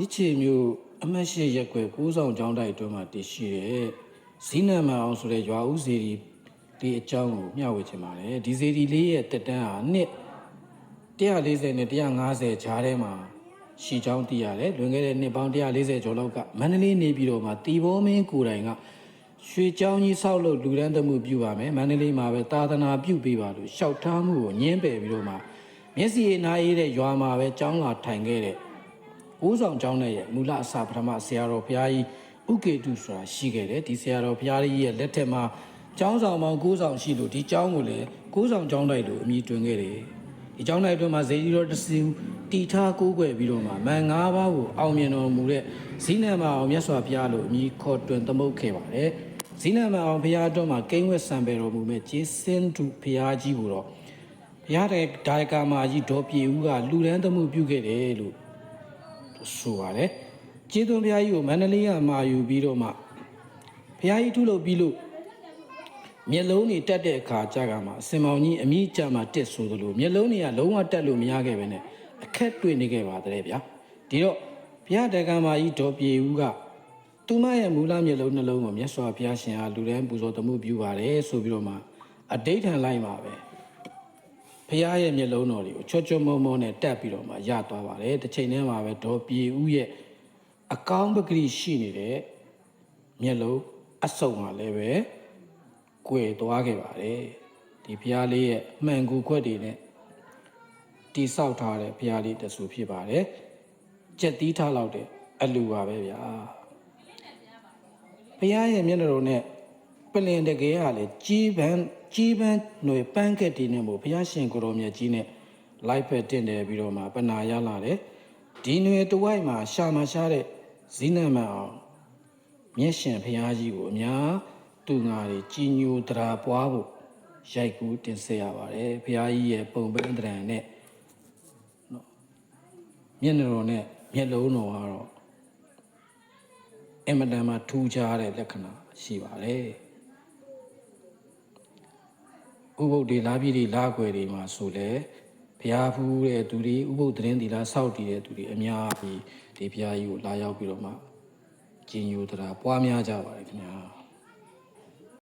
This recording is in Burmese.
မြစ်ချေမျိုးအမတ်ရှိရက်ွယ်ကိုးဆောင်ကျောင်းတိုက်အတွင်းမှာတည်ရှိတဲ့ဇီးနံမန်အောင်ဆိုတဲ့ရွာဦးစီဒီဒီအကြောင်းကိုမျှဝေချင်ပါတယ်ဒီစီဒီလေးရဲ့တက်တန်းဟာနှစ်140နဲ့150ဂျားထဲမှာရှီချောင်းတည်ရတယ်လွန်ခဲ့တဲ့နှစ်ပေါင်း140ကျော်လောက်ကမန္တလေးနေပြည်တော်မှာတီဘောမင်းကိုယ်တိုင်ကရွှေချောင်းကြီးဆောက်လို့လူရန်တမှုပြုပါမယ်မန္တလေးမှာပဲသာသနာပြုပေးပါလို့ရှောက်ထားမှုကိုညှင်းပယ်ပြီးတော့မှမျက်စိအနားအေးတဲ့ရွာမှာပဲကျောင်းလာထိုင်ခဲ့တဲ့ ကိုးဆောင်ကျောင်းနဲ့ရဲ့မူလအစပထမဆရာတော်ဘုရားကြီးဥကေတုဆိုတာရှိခဲ့တယ်ဒီဆရာတော်ဘုရားကြီးရဲ့လက်ထက်မှာကျောင်းဆောင်ပေါင်းကိုးဆောင်ရှိလို့ဒီကျောင်းကိုလည်းကိုးဆောင်ကျောင်းတိုက်လို့အမည်တွင်ခဲ့တယ်ဒီကျောင်းတိုက်အတွင်းမှာဇေဒီတော်တဆူတီထားကိုးကွယ်ပြီးတော့မှမန်၅ပါးကိုအောင်မြင်တော်မူတဲ့ဇိနံမအောင်မြတ်စွာဘုရားလို့အမည်ခေါ်တွင်သမုတ်ခဲ့ပါတယ်ဇိနံမအောင်ဘုရားအတွင်းမှာကိန်းဝက်ဆံပယ်တော်မူမဲ့ဂျေစင်တုဘုရားကြီးကိုတော့ဘုရားတဲ့ဒါယကာမာကြီးဒေါ်ပြေဦးကလူရန်သမှုပြုခဲ့တယ်လို့ ဆိုပါတယ်ကျေးသွန်ဘုရားကြီးကိုမန္တလေးကမာယူပြီးတော့မှဘုရားကြီးထုလုပ်ပြီးလို့မျက်လုံးတွေတက်တဲ့အခါကြာကမှအစင်မောင်ကြီးအမိကြမှာတက်ဆိုသလိုမျက်လုံးတွေကလုံးဝတက်လို့မရခဲ့ပဲနဲ့အခက်တွေ့နေခဲ့ပါတဲ့ဗျာဒီတော့ဘုရားတက္ကမကြီးဒေါ်ပြေဦးကသူမရဲ့မူလမျက်လုံးနှလုံးကိုမြတ်စွာဘုရားရှင်အားလူတန်းပူဇော်တမှုပြုပါတယ်ဆိုပြီးတော့မှအတိတ်ထန်လိုက်ပါပဲ ဖះရဲ့မျက်လုံးတော်တွေကိုချွတ်ချွတ်မောမောနဲ့တက်ပြီးတော့မှရသွားပါတယ်တစ်ချိန်တည်းမှာပဲဒေါ်ပြေဦးရဲ့အကောင်းပကတိရှိနေတဲ့မျက်လုံးအစုံကလည်းပဲကွယ်သွားခဲ့ပါတယ်ဒီဖះလေးရဲ့မှန်ကူခွက်တွေနဲ့တိဆောက်ထားတဲ့ဖះလေးတဆူဖြစ်ပါတယ်ကြက်တီးထားလောက်တဲ့အလူပါပဲဗျာဖះရဲ့မျက်နှာတော်နဲ့ ပလင်တကယ်ကလည်းကြီးပန်းကြီးပန်းຫນွေပန်းကက်တီနဲ့မို့ဘုရားရှင်ကိုရောမြတ်ကြီးနဲ့လိုက်ဖက်တင့်တယ်ပြီးတော့မှပနာရလာတယ်ဒီຫນွေတဝိုက်မှာရှာမရှာတဲ့ဇိနမန်အောင်မျက်ရှင်ဘုရားကြီးကိုအများသူငါတွေကြီးညိုတရာပွားဖို့ရိုက်ကူးတင်ဆက်ရပါတယ်ဘုရားကြီးရဲ့ပုံပန်းတရံနဲ့နော်မျက်နှာတော်နဲ့မျက်လုံးတော်ကတော့ အင်မတန်မှထူးခြားတဲ့လက္ခဏာရှိပါတယ်။ ဥပုပ်တွေလာပြီးတွေလာခွေတွေမှာဆိုလဲဘုရားဖူးတဲ့သူတွေဥပုပ်သတင်းတီလာစောက်တည်တဲ့သူတွေအများကြီးဒီဘုရားကြီးကိုလာရောက်ပြီးတော့မှကျင်ညိုတရာပွားများကြပါတယ်ခင်ဗျာ။